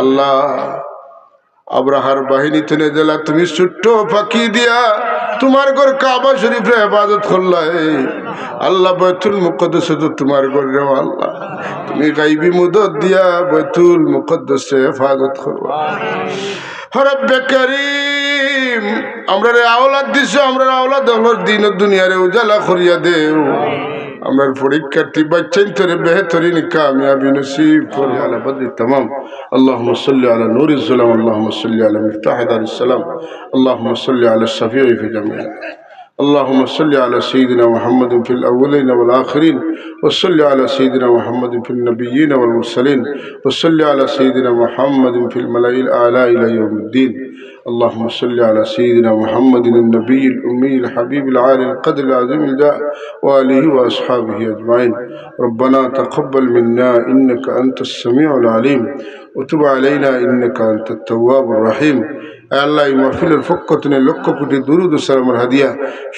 আল্লাহ, আব্রাহার বাহিনী থেকে জেলা, তুমি ছোট্ট ফাঁকি দিয়া তোমার ঘর কাবা শরীফে হেফাজত করলাই আল্লাহ বৈতুল মুকদ্দস তো তোমার ঘর রে আল্লাহ। তুমি গাইবি মুদত দিয়া বৈতুল মুকদ্দসে হেফাজত করবা। হরব্বে করিম, আমরা রে আওলাদ দিছ, আমরা আওলাদ হলর দিন দুনিয়ারে উজালা করিয়া দেও। আমরা পরীক্ষার্থী বাচ্চাই তোরে বেহতরিন কামিয়াবি নসিব করে আলা বদরি তমাম اللهم صل على نور الظلام اللهم صل على مفتاح دار السلام اللهم صل على الشفيع في جميع اللهم صل على سيدنا محمد في الأولين والآخرين وصل على سيدنا محمد في النبيين والمرسلين وصل على سيدنا محمد في الملأ الأعلى إلى يوم الدين اللهم صل على سيدنا محمد النبي الأمي الحبيب العالي القدر العظيم الجاه وآله وأصحابه أجمعين. ربنا تقبل منا إنك أنت السميع العليم. وتب علينا إنك أنت التواب الرحيم. আল্লাহ মাহফিলের পক্ষ থেকে লক্ষ কোটি দুরুদ সালামের হাদিয়া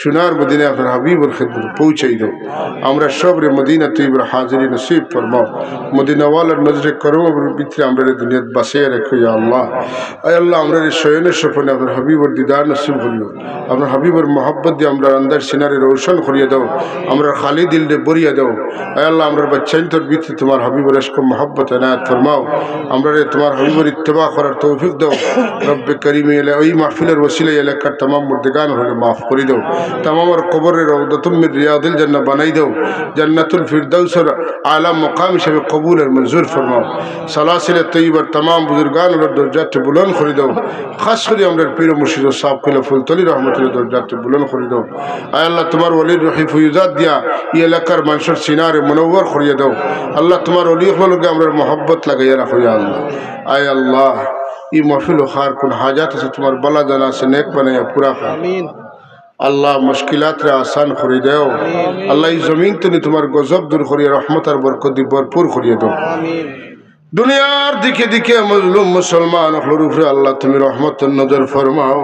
সোনার মদিনে আপনার হাবিবর খেদমত পৌঁছাই দাও। আমরা সবরে মদিনা তৈবর হাজিরি নসিব ফরমাও। মদিনাওয়ালার নজরে করমের ভিতরে আমরা দুনিয়াত বাসিয়ে রেখো, ইয়া আল্লাহ। আয় আল্লাহ, আমরা শয়নের স্বপনে আপনার হাবিবর দিদার নসিব করিও। আপনার হাবিবর মহব্বত দিয়ে আমরা আন্দার সিনারে রোশন করিয়ে দাও। আমরা খালি দিল দিয়ে বরিয়ে দাও। আয় আল্লাহ, আমরা বাচ্চাইন্তর ভিতরে তোমার হাবিবর এসকো মহব্বত এনায়ত ফরমাও। আমরা তোমার হাবিবর ইত্তেবা করার তৌফিক দাও। রব্বে করিমে এলে, ওই মাহফিলের ওসিলে এলাকার তামাম মুর্দেগান হলে মাফ করে দাও। তামামার কবরের রৌদতুমির রিয়াদুল জান্না বানাই দাও। জান্নাতুল ফিরদৌসর আলা মকাম হিসেবে কবুলের মঞ্জুর ফরমাও। সালাসিলে তৈবার তামাম বুজুর্গান হলের দরজাটি বুলন করে দাও। খাস করে আমরা পীর মুর্শিদ সাহ কিলা ফুলতলি রহমতুল্লাহ দরজাটি বুলন করে দাও। আয় আল্লাহ, তোমার অলির রহি ফুজাত দিয়া এই এলাকার মানুষের সিনারে মনোবর করিয়ে দাও। আল্লাহ, তোমার অলি হলকে আমরা মহব্বত লাগাইয়া রাখো আল্লাহ। আয় আল্লাহ। এই মহফিল খার কোন হাজাত আছে তোমার বলা জানা আছে নেক বানাইয়া পুরা কর আল্লাহ মুশকিলাত রে আসান করে দেও। আল্লাহ এই জমিন তুমি তোমার গজব দূর করিয়া রহমত আর বরকত দিয়ে ভরপুর করিয়ে দাও। দুনিয়ার দিকে দিকে মজলুম মুসলমান হলোর উপরে আল্লাহ তুমি রহমতের নজর ফরমাও।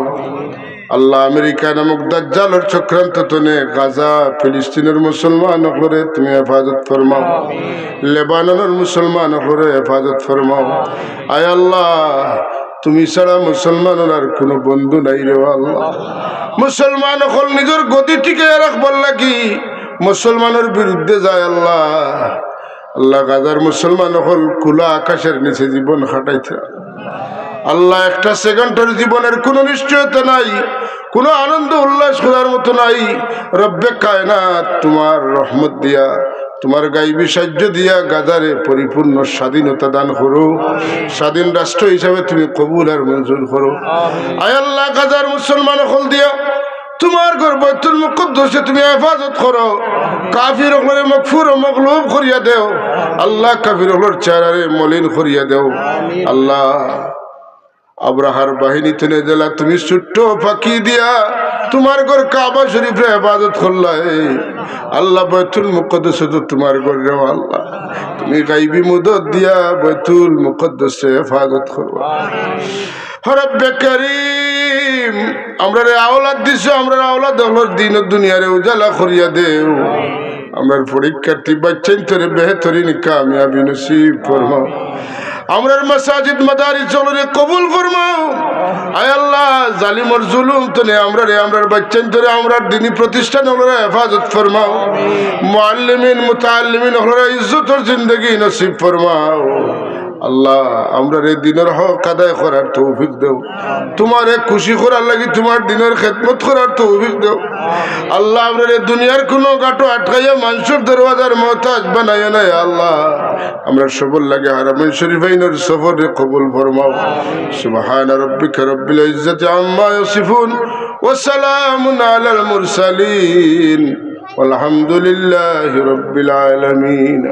আল্লাহ আমেরিকা নামক দাজ্জালের চক্রান্ত তনে গাজা ফিলিস্তিনের মুসলমান হলরে তুমি হেফাজত ফরমাও। লেবাননের মুসলমান হলরে হেফাজত ফরমাও। আয় আল্লাহ তুমি ছাড়া মুসলমানের আর কোনো বন্ধু নাই রে আল্লাহ। মুসলমান হল নিজের গতি টিকে রাখবার লাগি, মুসলমানের বিরুদ্ধে যায় আল্লাহ। আল্লাহ গাজার মুসলমান হল খোলা আকাশের নিচে জীবন খাটাইছে আল্লাহ একটা সেকেন্ডের জীবনের কোনো নিশ্চয়তা নাই, কোনো আনন্দ উল্লাস করার মতো নাই। রব্বে কায়নাত তোমার রহমত দিয়া তোমার গাইবি সাহায্য দিয়া গাজারে পরিপূর্ণ স্বাধীনতা দান করো। স্বাধীন রাষ্ট্র হিসাবে তুমি কবুল আর মঞ্জুর করো। আয় আল্লাহ, গাজার মুসলমান হল দিয়া তোমার ঘর বৈতুল মুকদ্দসে তুমি হেফাজত করো। কাফির হলের মকফুর মকলুব করিয়া দেও। আল্লাহ কাফির হলের চেহারে মলিন করিয়া দেও। আল্লাহ আব্রাহার বাহিনী থেকে জেলা, তুমি ছোট্ট ফাঁকি দিয়া তোমার ঘর কাবা শরীফে হেফাজত করলাই আল্লাহ বৈতুল মুকদ্দসে তো তোমার ঘর রে আল্লাহ। তুমি গাইবি মুদত দিয়া বৈতুল মুকদ্দসে হেফাজত করবা। হরব্বে করিম, আমরা রে আওলাদ দিছ, আমরা আওলাদ হলর দিন দুনিয়ারে উজালা করিয়া দেও। আমরা পরীক্ষার্থী বাচ্চাই তোরে বেহতরিন কামিয়াবি নসিব ফরমাও আমরার মসাজিদ মাদারি চলরে কবুল ফরমাও আয় আল্লাহ জালিমর জুলুম তনে আমরা রে আমরার বাচ্চান তোরে আমরার দিনী প্রতিষ্ঠান হলরে হেফাজত ফরমাও। মুআল্লিমিন মুতাআল্লিমিন হলরে ইজ্জতর জিন্দগি নসিব ফরমাও। আল্লাহ আমরা রে দিনের হক আদায় করার তৌফিক দেও তোমার এক খুশি করার লাগি তোমার দিনের খেদমত করার তৌফিক দেও আল্লাহ আমরা রে দুনিয়ার কোনো গাটো আটকাইয়া মানুষের দরওয়াজার মহতাজ বানাইয়া নাই আল্লাহ আমরা সবল লাগে হারামিন শরীফাইনের সফর রে কবুল ফরমাও সুবহান রাব্বিকা রব্বিল ইজ্জাতি আম্মা ইয়াসিফুন ওয়া সালামুন আলাল মুরসালিন والحمد لله رب العالمين